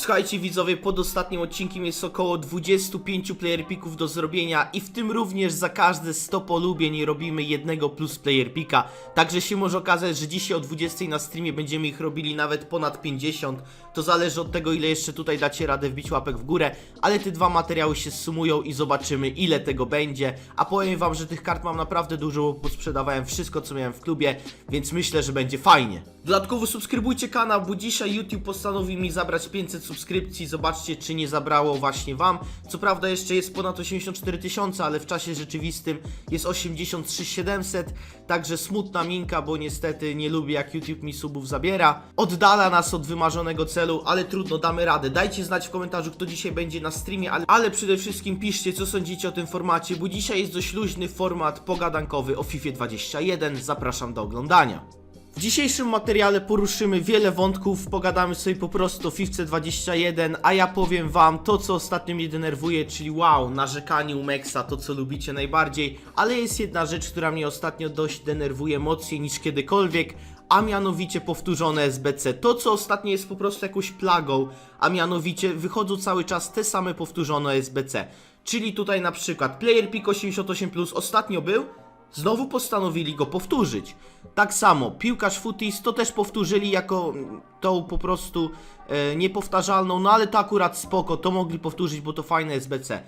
Słuchajcie widzowie, pod ostatnim odcinkiem jest około 25 player picków do zrobienia i w tym również za każde 100 polubień robimy jednego plus player picka. Także się może okazać, że dzisiaj o 20 na streamie będziemy ich robili nawet ponad 50. To zależy od tego ile jeszcze tutaj dacie radę wbić łapek w górę, ale te dwa materiały się sumują i zobaczymy ile tego będzie. A powiem wam, że tych kart mam naprawdę dużo, bo sprzedawałem wszystko co miałem w klubie, więc myślę, że będzie fajnie. Dodatkowo subskrybujcie kanał, bo dzisiaj YouTube postanowił mi zabrać 500 subskrypcji. Zobaczcie, czy nie zabrało właśnie Wam. Co prawda jeszcze jest ponad 84 tysiące, ale w czasie rzeczywistym jest 83 700. Także smutna minka, bo niestety nie lubię jak YouTube mi subów zabiera. Oddala nas od wymarzonego celu, ale trudno, damy radę. Dajcie znać w komentarzu, kto dzisiaj będzie na streamie, ale, ale przede wszystkim piszcie, co sądzicie o tym formacie, bo dzisiaj jest dość luźny format pogadankowy o FIFA 21. Zapraszam do oglądania. W dzisiejszym materiale poruszymy wiele wątków, pogadamy sobie po prostu o FIFA 21, a ja powiem wam to, co ostatnio mnie denerwuje, czyli wow, narzekanie u to co lubicie najbardziej, ale jest jedna rzecz, która mnie ostatnio dość denerwuje mocniej niż kiedykolwiek, a mianowicie powtórzone SBC. To, co ostatnio jest po prostu jakąś plagą, a mianowicie wychodzą cały czas te same powtórzone SBC. Czyli tutaj na przykład Player Pick 88+, ostatnio był, Znowu postanowili go powtórzyć. Tak samo, piłkarz Futis to też powtórzyli jako mm, tą po prostu e, niepowtarzalną, no ale to akurat spoko, to mogli powtórzyć, bo to fajne SBC.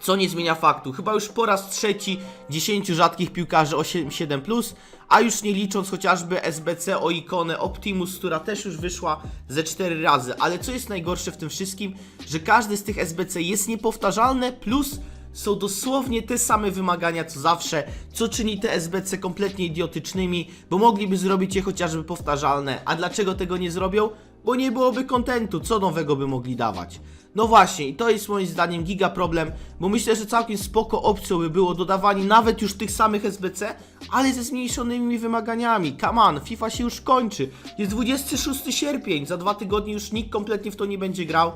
Co nie zmienia faktu, chyba już po raz trzeci 10 rzadkich piłkarzy 8-7+, a już nie licząc chociażby SBC o ikonę Optimus, która też już wyszła ze 4 razy. Ale co jest najgorsze w tym wszystkim, że każdy z tych SBC jest niepowtarzalne, plus są dosłownie te same wymagania co zawsze, co czyni te SBC kompletnie idiotycznymi, bo mogliby zrobić je chociażby powtarzalne. A dlaczego tego nie zrobią? Bo nie byłoby kontentu, co nowego by mogli dawać. No właśnie, i to jest moim zdaniem giga problem, bo myślę, że całkiem spoko opcją by było dodawanie nawet już tych samych SBC, ale ze zmniejszonymi wymaganiami. Come on, FIFA się już kończy. Jest 26 sierpień, za dwa tygodnie już nikt kompletnie w to nie będzie grał,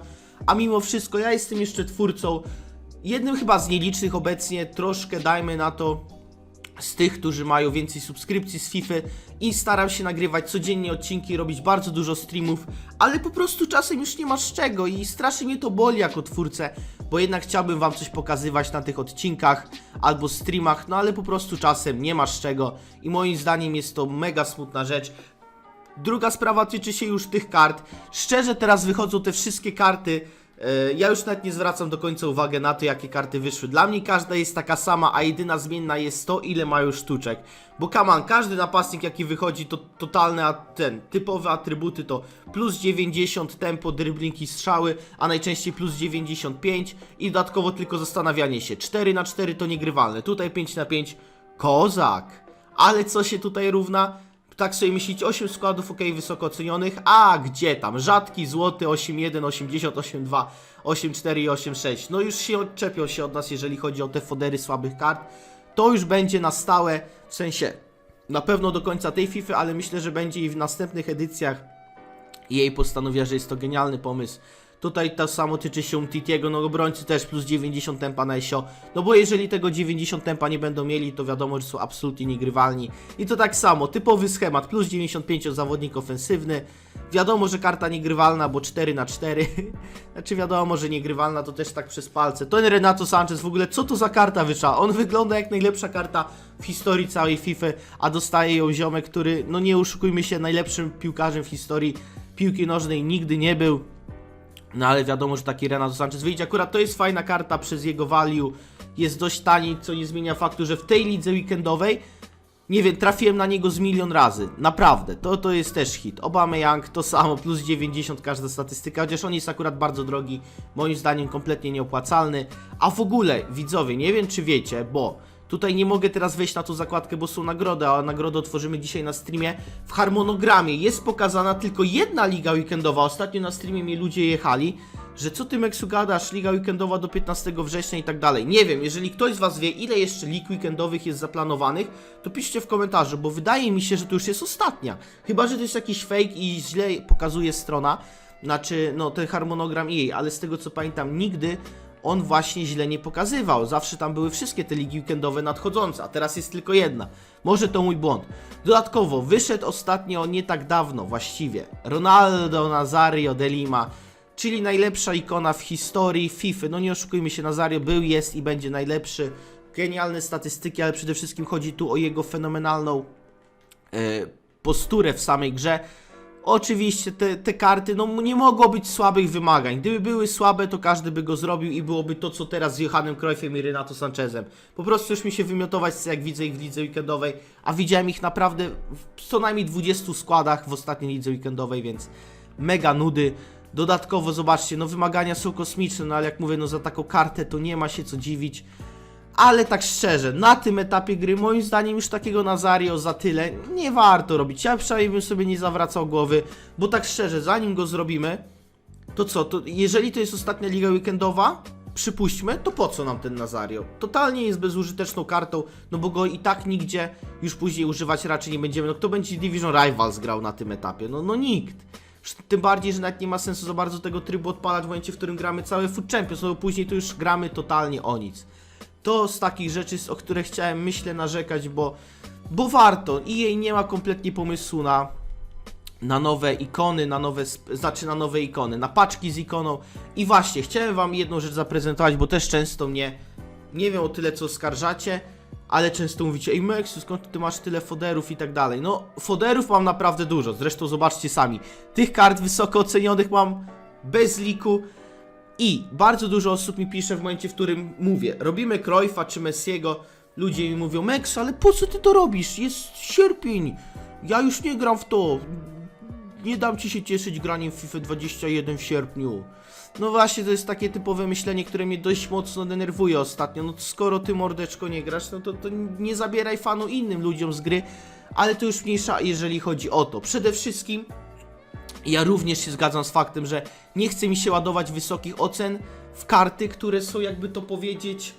a mimo wszystko ja jestem jeszcze twórcą jednym chyba z nielicznych obecnie, troszkę dajmy na to z tych, którzy mają więcej subskrypcji z FIFA i staram się nagrywać codziennie odcinki, robić bardzo dużo streamów, ale po prostu czasem już nie masz czego i strasznie mnie to boli jako twórcę, bo jednak chciałbym wam coś pokazywać na tych odcinkach albo streamach, no ale po prostu czasem nie masz czego i moim zdaniem jest to mega smutna rzecz. Druga sprawa tyczy się już tych kart. Szczerze teraz wychodzą te wszystkie karty. E, Ja już nawet nie zwracam do końca uwagi na to, jakie karty wyszły. Dla mnie każda jest taka sama, a jedyna zmienna jest to, ile mają sztuczek. Bo kaman, każdy napastnik, jaki wychodzi, to totalne, ten, typowe atrybuty to plus 90 tempo, dribbling i strzały, a najczęściej plus 95 i dodatkowo tylko zastanawianie się. 4 na 4 to niegrywalne, tutaj 5 na 5 kozak. Ale co się tutaj równa? Tak sobie myślicie, 8 składów ok, wysoko ocenionych, a gdzie tam? Rzadki, złoty, 8.1, 80, 8.2, 8.4 i 8.6. No już się odczepią się od nas, jeżeli chodzi o te fodery słabych kart. To już będzie na stałe, w sensie na pewno do końca tej FIFA, ale myślę, że będzie i w następnych edycjach. Jej postanawia, że jest to genialny pomysł. Tutaj to samo tyczy się Umtitiego, no obrońcy też plus 90 tempa na SIO. No bo jeżeli tego 90 tempa nie będą mieli, to wiadomo, że są absolutnie niegrywalni. I to tak samo, typowy schemat, plus 95 zawodnik ofensywny. Wiadomo, że karta niegrywalna, bo 4 na 4 Znaczy wiadomo, że niegrywalna to też tak przez palce. To Renato Sanchez w ogóle, co to za karta wyszła? On wygląda jak najlepsza karta w historii całej FIFA, a dostaje ją ziomek, który, no nie oszukujmy się, najlepszym piłkarzem w historii piłki nożnej nigdy nie był. No ale wiadomo, że taki Renato Sanchez wyjdzie. Akurat to jest fajna karta przez jego value. Jest dość tani, co nie zmienia faktu, że w tej lidze weekendowej nie wiem, trafiłem na niego z milion razy. Naprawdę, to, to jest też hit. Obama Young to samo, plus 90 każda statystyka, chociaż on jest akurat bardzo drogi, moim zdaniem kompletnie nieopłacalny. A w ogóle, widzowie, nie wiem czy wiecie, bo Tutaj nie mogę teraz wejść na tą zakładkę, bo są nagrody, a nagrodę otworzymy dzisiaj na streamie. W harmonogramie jest pokazana tylko jedna liga weekendowa. Ostatnio na streamie mi ludzie jechali, że co ty Meksu gadasz, liga weekendowa do 15 września i tak dalej. Nie wiem, jeżeli ktoś z was wie, ile jeszcze lig weekendowych jest zaplanowanych, to piszcie w komentarzu, bo wydaje mi się, że to już jest ostatnia. Chyba, że to jest jakiś fake i źle pokazuje strona, znaczy, no, ten harmonogram jej, ale z tego co pamiętam, nigdy on właśnie źle nie pokazywał. Zawsze tam były wszystkie te ligi weekendowe nadchodzące, a teraz jest tylko jedna. Może to mój błąd. Dodatkowo wyszedł ostatnio nie tak dawno właściwie Ronaldo Nazario de Lima czyli najlepsza ikona w historii FIFA. No nie oszukujmy się, Nazario był, jest i będzie najlepszy. Genialne statystyki, ale przede wszystkim chodzi tu o jego fenomenalną e, posturę w samej grze. Oczywiście te, te karty, no nie mogło być słabych wymagań. Gdyby były słabe, to każdy by go zrobił i byłoby to, co teraz z Johanem Cruyffem i Renato Sanchezem. Po prostu już mi się wymiotować, jak widzę ich w lidze weekendowej, a widziałem ich naprawdę w co najmniej 20 składach w ostatniej lidze weekendowej, więc mega nudy. Dodatkowo zobaczcie, no wymagania są kosmiczne, no ale jak mówię, no za taką kartę to nie ma się co dziwić. Ale tak szczerze, na tym etapie gry, moim zdaniem, już takiego Nazario za tyle nie warto robić. Ja przynajmniej bym sobie nie zawracał głowy, bo tak szczerze, zanim go zrobimy, to co, to jeżeli to jest ostatnia liga weekendowa, przypuśćmy, to po co nam ten Nazario? Totalnie jest bezużyteczną kartą, no bo go i tak nigdzie już później używać raczej nie będziemy. No kto będzie Division Rivals grał na tym etapie? No, no nikt. Tym bardziej, że nawet nie ma sensu za bardzo tego trybu odpalać w momencie, w którym gramy cały Food Champions, no bo później to już gramy totalnie o nic. To z takich rzeczy, o które chciałem, myślę, narzekać, bo, bo warto. I jej nie ma kompletnie pomysłu na, na nowe ikony, na nowe, znaczy na nowe ikony, na paczki z ikoną. I właśnie, chciałem wam jedną rzecz zaprezentować, bo też często mnie, nie wiem o tyle co oskarżacie, ale często mówicie, ej Meksu, skąd ty masz tyle foderów i tak dalej. No, foderów mam naprawdę dużo, zresztą zobaczcie sami. Tych kart wysoko ocenionych mam bez liku. I bardzo dużo osób mi pisze w momencie, w którym mówię, robimy Cruyffa czy Messiego, ludzie mi mówią, Meks, ale po co ty to robisz? Jest sierpień, ja już nie gram w to, nie dam ci się cieszyć graniem w FIFA 21 w sierpniu. No właśnie, to jest takie typowe myślenie, które mnie dość mocno denerwuje ostatnio. No skoro ty mordeczko nie grasz, no to, to nie zabieraj fanu innym ludziom z gry, ale to już mniejsza, jeżeli chodzi o to. Przede wszystkim ja również się zgadzam z faktem, że nie chce mi się ładować wysokich ocen w karty, które są jakby to powiedzieć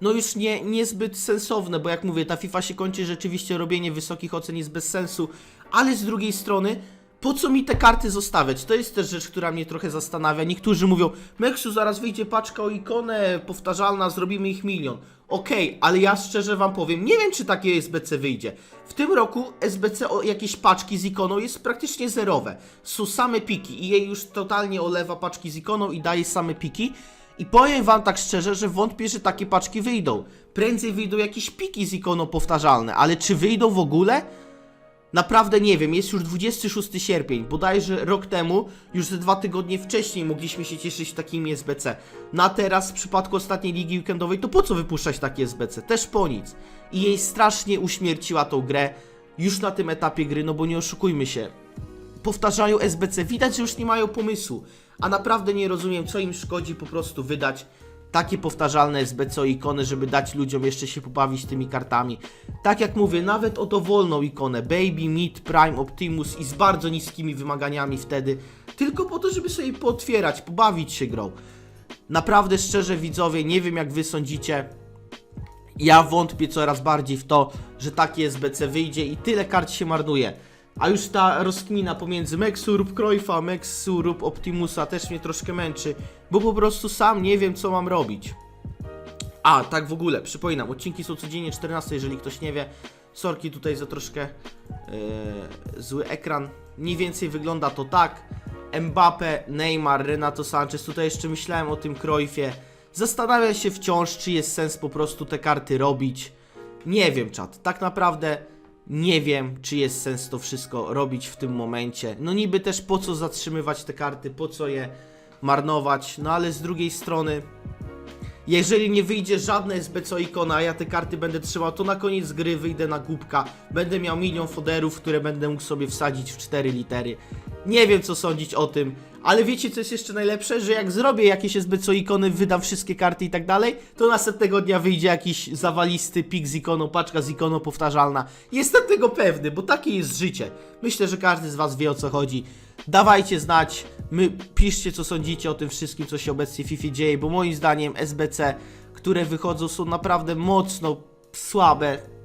no już nie, niezbyt sensowne, bo jak mówię, ta FIFA się kończy, rzeczywiście robienie wysokich ocen jest bez sensu, ale z drugiej strony, po co mi te karty zostawiać? To jest też rzecz, która mnie trochę zastanawia. Niektórzy mówią, Meksu, zaraz wyjdzie paczka o ikonę powtarzalna, zrobimy ich milion. Okej, ale ja szczerze wam powiem, nie wiem czy takie SBC wyjdzie. W tym roku SBC o jakieś paczki z ikoną jest praktycznie zerowe. Są same piki i jej już totalnie olewa paczki z ikoną i daje same piki. I powiem wam tak szczerze, że wątpię, że takie paczki wyjdą. Prędzej wyjdą jakieś piki z ikoną powtarzalne, ale czy wyjdą w ogóle? Naprawdę nie wiem, jest już 26 sierpień, bodajże rok temu, już ze dwa tygodnie wcześniej mogliśmy się cieszyć takimi SBC. Na teraz, w przypadku ostatniej ligi weekendowej, to po co wypuszczać takie SBC? Też po nic. I jej strasznie uśmierciła tą grę już na tym etapie gry, no bo nie oszukujmy się. Powtarzają SBC, widać, że już nie mają pomysłu. A naprawdę nie rozumiem, co im szkodzi po prostu wydać takie powtarzalne SBC ikony, żeby dać ludziom jeszcze się pobawić tymi kartami. Tak jak mówię, nawet o dowolną ikonę Baby, Mid, Prime, Optimus i z bardzo niskimi wymaganiami wtedy, tylko po to, żeby sobie pootwierać, pobawić się grą. Naprawdę szczerze widzowie, nie wiem jak wy sądzicie, ja wątpię coraz bardziej w to, że takie SBC wyjdzie i tyle kart się marnuje. A już ta rozkmina pomiędzy Meksu lub Cruyffa, Meksu lub Optimusa też mnie troszkę męczy, bo po prostu sam nie wiem co mam robić. A, tak w ogóle, przypominam, odcinki są codziennie 14, jeżeli ktoś nie wie. Sorki tutaj za troszkę e, zły ekran. Mniej więcej wygląda to tak. Mbappe, Neymar, Renato Sanchez. Tutaj jeszcze myślałem o tym Cruyffie. Zastanawiam się wciąż, czy jest sens po prostu te karty robić. Nie wiem, czat. Tak naprawdę nie wiem, czy jest sens to wszystko robić w tym momencie. No niby też po co zatrzymywać te karty, po co je marnować. No ale z drugiej strony, jeżeli nie wyjdzie żadne SBC ikona, a ja te karty będę trzymał, to na koniec gry wyjdę na głupka. Będę miał milion foderów, które będę mógł sobie wsadzić w 4 litery. Nie wiem co sądzić o tym, ale wiecie co jest jeszcze najlepsze? Że jak zrobię jakieś SBC ikony, wydam wszystkie karty i tak dalej, to następnego dnia wyjdzie jakiś zawalisty pik z ikoną, paczka z ikoną powtarzalna. Jestem tego pewny, bo takie jest życie. Myślę, że każdy z was wie o co chodzi. Dawajcie znać, my piszcie co sądzicie o tym wszystkim, co się obecnie w FIFA dzieje, bo moim zdaniem SBC, które wychodzą są naprawdę mocno słabe.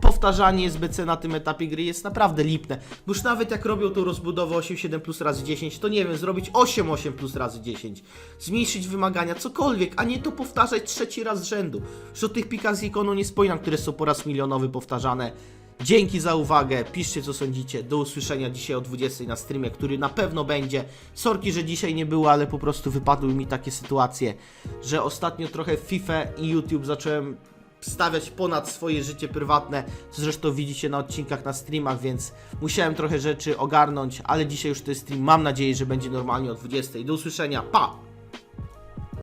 Powtarzanie SBC na tym etapie gry jest naprawdę lipne. Bo już nawet jak robią tą rozbudowę 8-7 plus razy 10, to nie wiem, zrobić 8-8 plus razy 10. Zmniejszyć wymagania, cokolwiek, a nie to powtarzać trzeci raz z rzędu. Już o tych pikach z ikoną nie wspominam, które są po raz milionowy powtarzane. Dzięki za uwagę, piszcie co sądzicie. Do usłyszenia dzisiaj o 20 na streamie, który na pewno będzie. Sorki, że dzisiaj nie było, ale po prostu wypadły mi takie sytuacje, że ostatnio trochę FIFA i YouTube zacząłem stawiać ponad swoje życie prywatne, co zresztą widzicie na odcinkach na streamach, więc musiałem trochę rzeczy ogarnąć, ale dzisiaj już to jest stream. Mam nadzieję, że będzie normalnie o 20. Do usłyszenia. Pa!